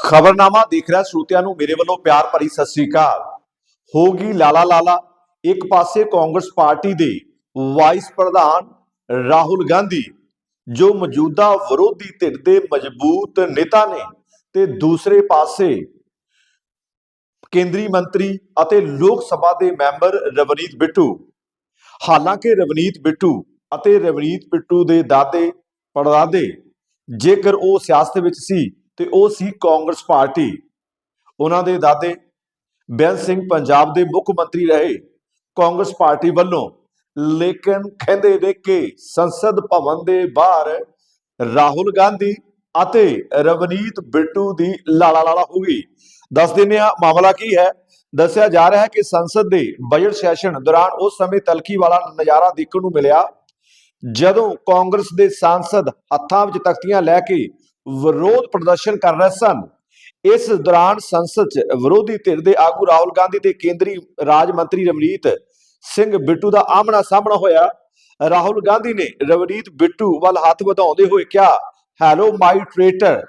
ਖਬਰਨਾਮਾ ਦੇਖ ਰਿਹਾ, ਸਰੋਤਿਆਂ ਨੂੰ ਮੇਰੇ ਵੱਲੋਂ ਪਿਆਰ ਭਰੀ ਸਤਿ ਸ੍ਰੀ ਅਕਾਲ। ਹੋਗੀ ਲਾਲਾ ਲਾਲਾ, ਇੱਕ ਪਾਸੇ ਕਾਂਗਰਸ ਪਾਰਟੀ ਦੇ ਵਾਈਸ ਪ੍ਰਧਾਨ ਰਾਹੁਲ ਗਾਂਧੀ, ਜੋ ਮੌਜੂਦਾ ਵਿਰੋਧੀ ਧਿਰ ਦੇ ਮਜ਼ਬੂਤ ਨੇਤਾ ਨੇ, ਤੇ ਦੂਸਰੇ ਪਾਸੇ ਕੇਂਦਰੀ ਮੰਤਰੀ ਅਤੇ ਲੋਕ ਸਭਾ ਦੇ ਮੈਂਬਰ ਰਵਨੀਤ ਬਿੱਟੂ। ਹਾਲਾਂਕਿ ਰਵਨੀਤ ਬਿੱਟੂ ਅਤੇ ਰਵਨੀਤ ਬਿੱਟੂ ਦੇ ਦਾਦੇ, ਪੜਦਾਦੇ, ਜੇਕਰ ਉਹ ਸਿਆਸਤ ਵਿੱਚ ਸੀ ਤੇ ਉਹ ਸੀ ਕਾਂਗਰਸ ਪਾਰਟੀ। ਉਹਨਾਂ ਦੇ ਦਾਦੇ ਬੇਅੰਤ ਸਿੰਘ ਪੰਜਾਬ ਦੇ ਮੁੱਖ ਮੰਤਰੀ ਰਹੇ ਕਾਂਗਰਸ ਪਾਰਟੀ ਵੱਲੋਂ। ਲੇਕਿਨ ਕਹਿੰਦੇ ਨੇ ਕਿ ਸੰਸਦ ਭਵਨ ਦੇ ਬਾਹਰ ਰਾਹੁਲ ਗਾਂਧੀ ਅਤੇ ਰਵਨੀਤ ਬਿੱਟੂ ਦੀ ਲਾਲਾ ਲਾਲਾ ਹੋ ਗਈ। ਦੱਸ ਦਿੰਦੇ ਆ ਮਾਮਲਾ ਕੀ ਹੈ। ਦੱਸਿਆ ਜਾ ਰਿਹਾ ਹੈ ਕਿ ਸੰਸਦ ਦੇ ਬਜਟ ਸੈਸ਼ਨ ਦੌਰਾਨ ਉਸ ਸਮੇਂ ਤਲਖੀ ਵਾਲਾ ਨਜ਼ਾਰਾ ਦੇਖਣ ਨੂੰ ਮਿਲਿਆ। ਜਦੋਂ ਕਾਂਗਰਸ ਦੇ ਸਾਂਸਦ ਹੱਥਾਂ ਵਿੱਚ ਤਖਤੀਆਂ ਲੈ ਕੇ ਵਿਰੋਧ ਪ੍ਰਦਰਸ਼ਨ ਕਰ ਰਹੇ ਸਨ। ਇਸ ਦੌਰਾਨ ਸੰਸਦ 'ਚ ਵਿਰੋਧੀ ਧਿਰ ਦੇ ਆਗੂ ਰਾਹੁਲ ਗਾਂਧੀ ਤੇ ਕੇਂਦਰੀ ਰਾਜ ਮੰਤਰੀ ਰਵਨੀਤ ਸਿੰਘ ਬਿੱਟੂ ਦਾ ਆਮਣਾ ਸਾਹਮਣਾ ਹੋਇਆ। ਰਾਹੁਲ ਗਾਂਧੀ ਨੇ ਰਵਨੀਤ ਬਿੱਟੂ ਵੱਲ ਹੱਥ ਵਧਾਉਂਦੇ ਹੋਏ ਕਿਹਾ, hello, my traitor,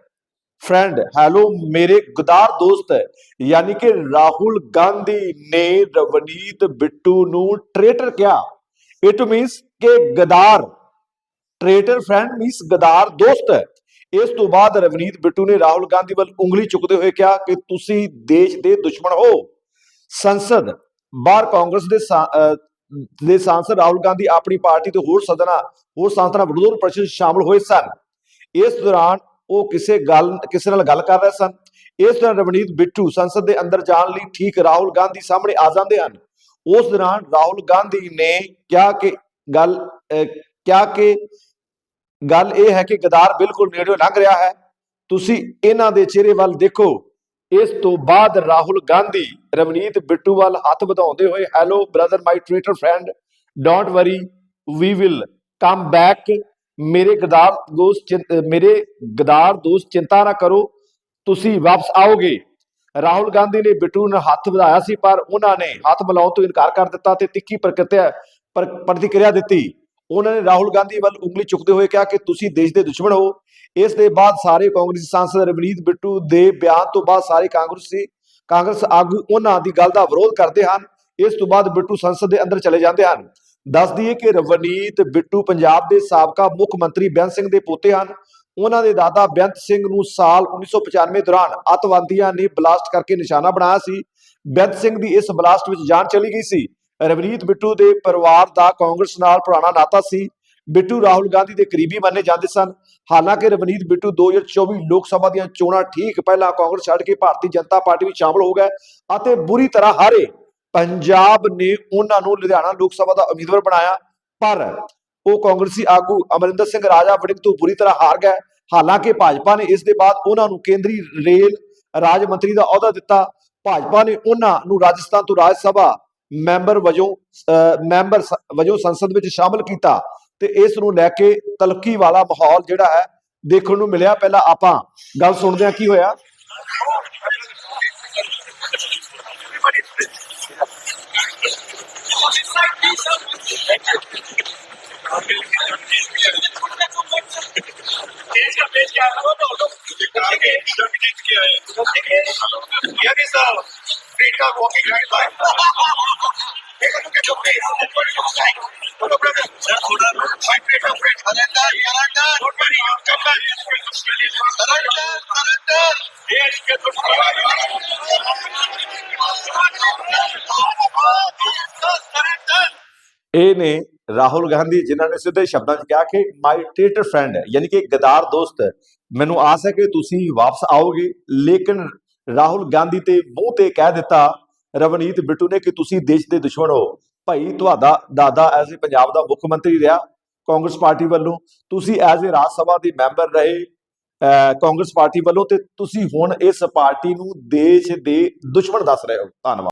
friend, hello, ਮੇਰੇ ਗਦਾਰ ਦੋਸਤ। ਯਾਨੀ ਕਿ ਰਾਹੁਲ ਗਾਂਧੀ ਨੇ ਰਵਨੀਤ ਬਿੱਟੂ ਨੂੰ ਟ੍ਰੇਟਰ ਕਿਹਾ। ਇਟ ਮੀਨਸ ਕਿ ਗਦਾਰ, ਟ੍ਰੇਟਰ, ਫਰੈਂਡ ਮੀਨਸ ਗਦਾਰ ਦੋਸਤ। ਇਸ ਤੋਂ ਬਾਅਦ ਰਵਨੀਤ ਬਿੱਟੂ ਨੇ ਰਾਹੁਲ ਗਾਂਧੀ ਵੱਲ ਉਂਗਲੀ ਚੁੱਕਦੇ ਹੋਏ ਕਿਹਾ ਕਿ ਤੁਸੀਂ ਦੇਸ਼ ਦੇ ਦੁਸ਼ਮਣ ਹੋ। ਸੰਸਦ ਬਾਹਰ ਕਾਂਗਰਸ ਦੇ ਦੇ ਸਾਂਸਦ ਰਾਹੁਲ ਗਾਂਧੀ ਆਪਣੀ ਪਾਰਟੀ ਤੇ ਹੋਰ ਸਦਨਾ ਹੋਰ ਸਾਂਸਦਾਂ ਵਿਰੋਧ ਪ੍ਰਦਰਸ਼ਨ ਸ਼ਾਮਲ ਹੋਏ ਸਨ। ਇਸ ਦੌਰਾਨ ਉਹ ਕਿਸੇ ਗੱਲ ਕਿਸੇ ਨਾਲ ਗੱਲ ਕਰ ਰਹੇ ਸਨ। ਇਸ ਦੌਰਾਨ ਰਵਨੀਤ ਬਿੱਟੂ ਸੰਸਦ ਦੇ ਅੰਦਰ ਜਾਣ ਲਈ ਠੀਕ ਰਾਹੁਲ ਗਾਂਧੀ ਸਾਹਮਣੇ ਆ ਜਾਂਦੇ ਹਨ। ਉਸ ਦੌਰਾਨ ਰਾਹੁਲ ਗਾਂਧੀ ਨੇ ਕਿਹਾ ਕਿ ਗੱਲ ਅਹ, ਕਿਹਾ ਕਿ ਗੱਲ ਇਹ ਹੈ ਕਿ ਗਦਾਰ ਬਿਲਕੁਲ ਨੇੜਿਓਂ ਲੰਘ ਰਿਹਾ ਹੈ। ਤੁਸੀਂ ਇਹਨਾਂ ਦੇ ਚਿਹਰੇ ਵੱਲ ਦੇਖੋ। ਇਸ ਤੋਂ ਬਾਅਦ ਰਾਹੁਲ ਗਾਂਧੀ, ਰਵਨੀਤ ਬਿੱਟੂ ਵੱਲ ਹੱਥ ਵਧਾਉਂਦੇ ਹੋਏ hello brother my traitor friend don't worry we will come back ਮੇਰੇ ਗਦਾਰ ਦੋਸਤ ਮੇਰੇ ਗਦਾਰ ਦੋਸਤ ਚਿੰਤਾ ਨਾ ਕਰੋ, ਤੁਸੀਂ ਵਾਪਸ ਆਓਗੇ। ਰਾਹੁਲ ਗਾਂਧੀ ਨੇ ਬਿੱਟੂ ਨੂੰ ਹੱਥ ਵਧਾਇਆ ਸੀ, ਪਰ ਉਹਨਾਂ ਨੇ ਹੱਥ ਮਿਲਾਉਣ ਤੋਂ ਇਨਕਾਰ ਕਰ ਦਿੱਤਾ ਤੇ ਤਿੱਖੀ ਪ੍ਰਕਿਰਿਆ ਪ੍ਰਤੀਕਿਰਿਆ ਦਿੱਤੀ। ਉਹਨਾਂ ਨੇ ਰਾਹੁਲ ਗਾਂਧੀ ਵੱਲ ਉਂਗਲੀ ਚੁੱਕਦੇ ਹੋਏ ਕਿਹਾ ਕਿ ਤੁਸੀਂ ਦੇਸ਼ ਦੇ ਦੁਸ਼ਮਣ ਹੋ। ਇਸ ਦੇ ਬਾਅਦ ਸਾਰੇ ਕਾਂਗਰਸੀ ਸਾਂਸਦ ਰਵਨੀਤ ਬਿੱਟੂ ਦੇ ਬਿਆਨ ਤੋਂ ਬਾਅਦ ਸਾਰੇ ਕਾਂਗਰਸੀ ਕਾਂਗਰਸ ਆਗੂ ਉਹਨਾਂ ਦੀ ਗੱਲ ਦਾ ਵਿਰੋਧ ਕਰਦੇ ਹਨ। ਇਸ ਤੋਂ ਬਾਅਦ ਬਿੱਟੂ ਸੰਸਦ ਦੇ ਅੰਦਰ ਚਲੇ ਜਾਂਦੇ ਹਨ। ਦੱਸ ਦਈਏ ਕਿ ਰਵਨੀਤ ਬਿੱਟੂ ਪੰਜਾਬ ਦੇ ਸਾਬਕਾ ਮੁੱਖ ਮੰਤਰੀ ਬੇਅੰਤ ਸਿੰਘ ਦੇ ਪੋਤੇ ਹਨ। ਉਹਨਾਂ ਦੇ ਦਾਦਾ ਬੇਅੰਤ ਸਿੰਘ ਨੂੰ ਸਾਲ 1995 ਦੌਰਾਨ ਅਤਵਾਦੀਆਂ ਨੇ ਬਲਾਸਟ ਕਰਕੇ ਨਿਸ਼ਾਨਾ ਬਣਾਇਆ ਸੀ। ਬੇਅੰਤ ਸਿੰਘ ਦੀ ਇਸ ਬਲਾਸਟ ਵਿੱਚ ਜਾਨ ਚਲੀ ਗਈ ਸੀ। ਰਵਨੀਤ ਬਿੱਟੂ ਦੇ ਪਰਿਵਾਰ ਦਾ ਕਾਂਗਰਸ ਨਾਲ ਪੁਰਾਣਾ ਨਾਤਾ ਸੀ। ਬਿੱਟੂ ਰਾਹੁਲ ਗਾਂਧੀ ਦੇ ਕਰੀਬੀ ਮੰਨੇ ਜਾਂਦੇ ਸਨ। ਹਾਲਾਂਕਿ ਰਵਨੀਤ ਬਿੱਟੂ 2024 ਲੋਕ ਸਭਾ ਦੀਆਂ ਚੋਣਾਂ ਠੀਕ ਪਹਿਲਾਂ ਕਾਂਗਰਸ ਛੱਡ ਕੇ ਭਾਰਤੀ ਜਨਤਾ ਪਾਰਟੀ ਵਿੱਚ ਸ਼ਾਮਲ ਹੋ ਗਏ ਅਤੇ ਬੁਰੀ ਤਰ੍ਹਾਂ ਹਾਰੇ। ਪੰਜਾਬ ਨੇ ਉਹਨਾਂ ਨੂੰ ਲੁਧਿਆਣਾ ਲੋਕ ਸਭਾ ਦਾ ਉਮੀਦਵਾਰ ਬਣਾਇਆ, ਪਰ ਉਹ ਕਾਂਗਰਸੀ ਆਗੂ ਅਮਰਿੰਦਰ ਸਿੰਘ ਰਾਜਾ ਵੜਿੰਗ ਤੋਂ ਬੁਰੀ ਤਰ੍ਹਾਂ ਹਾਰ ਗਏ। ਹਾਲਾਂਕਿ ਭਾਜਪਾ ਨੇ ਇਸ ਦੇ ਬਾਅਦ ਉਹਨਾਂ ਨੂੰ ਕੇਂਦਰੀ ਰੇਲ ਰਾਜ ਮੰਤਰੀ ਦਾ ਅਹੁਦਾ ਦਿੱਤਾ। ਭਾਜਪਾ ਨੇ ਉਹਨਾਂ ਨੂੰ ਰਾਜਸਥਾਨ ਤੋਂ ਰਾਜ ਸਭਾ ਮੈਂਬਰ ਵਜੋਂ, ਅਹ, ਮੈਂਬਰ ਵਜੋਂ ਸੰਸਦ ਵਿੱਚ ਸ਼ਾਮਲ ਕੀਤਾ ਤੇ ਇਸ ਨੂੰ ਲੈ ਕੇ ਤਲਖੀ ਵਾਲਾ ਮਾਹੌਲ ਜਿਹੜਾ ਹੈ ਦੇਖਣ ਨੂੰ ਮਿਲਿਆ। ਪਹਿਲਾਂ ਆਪਾਂ ਗੱਲ ਸੁਣਦੇ ਹਾਂ, ਕੀ ਹੋਇਆ? डोमिनेट किया है ये भी सब स्ट्रीट का walking right by Take a look at your face and what it looks like. Hello, brother. Sir, hold on. My great friend. Surrender, surrender. Don't worry, you'll come back. Surrender, surrender. देश के दुश्मन ਇਹ ਨੇ ਰਾਹੁਲ ਗਾਂਧੀ, ਜਿਨ੍ਹਾਂ ਨੇ ਸਿੱਧੇ ਸ਼ਬਦਾਂ 'ਚ ਕਿਹਾ ਕਿ ਮਾਈ ਟੇਟਰ ਫਰੈਂਡ ਯਾਨੀ ਕਿ ਗਦਾਰ ਦੋਸਤ, ਮੈਨੂੰ ਆਸ ਹੈ ਕਿ ਤੁਸੀਂ ਵਾਪਸ ਆਓਗੇ। ਲੇਕਿਨ ਰਾਹੁਲ ਗਾਂਧੀ ਤੇ ਮੂੰਹ ਤੇ ਕਹਿ ਦਿੱਤਾ ਰਵਨੀਤ ਬਿੱਟੂ ਨੇ ਕਿ ਤੁਸੀਂ ਦੇਸ਼ ਦੇ ਦੁਸ਼ਮਣ ਹੋ। ਭਾਈ, ਤੁਹਾਡਾ ਦਾਦਾ ਐਜ਼ ਏ ਪੰਜਾਬ ਦਾ ਮੁੱਖ ਮੰਤਰੀ ਰਿਹਾ ਕਾਂਗਰਸ ਪਾਰਟੀ ਵੱਲੋਂ। ਤੁਸੀਂ ਐਜ਼ ਏ ਰਾਜ ਸਭਾ ਦੇ ਮੈਂਬਰ ਰਹੇ ਕਾਂਗਰਸ ਪਾਰਟੀ ਵੱਲੋਂ ਤੇ ਤੁਸੀਂ ਹੁਣ ਇਸ ਪਾਰਟੀ ਨੂੰ ਦੇਸ਼ ਦੇ ਦੁਸ਼ਮਣ ਦੱਸ ਰਹੇ ਹੋ। ਧੰਨਵਾਦ।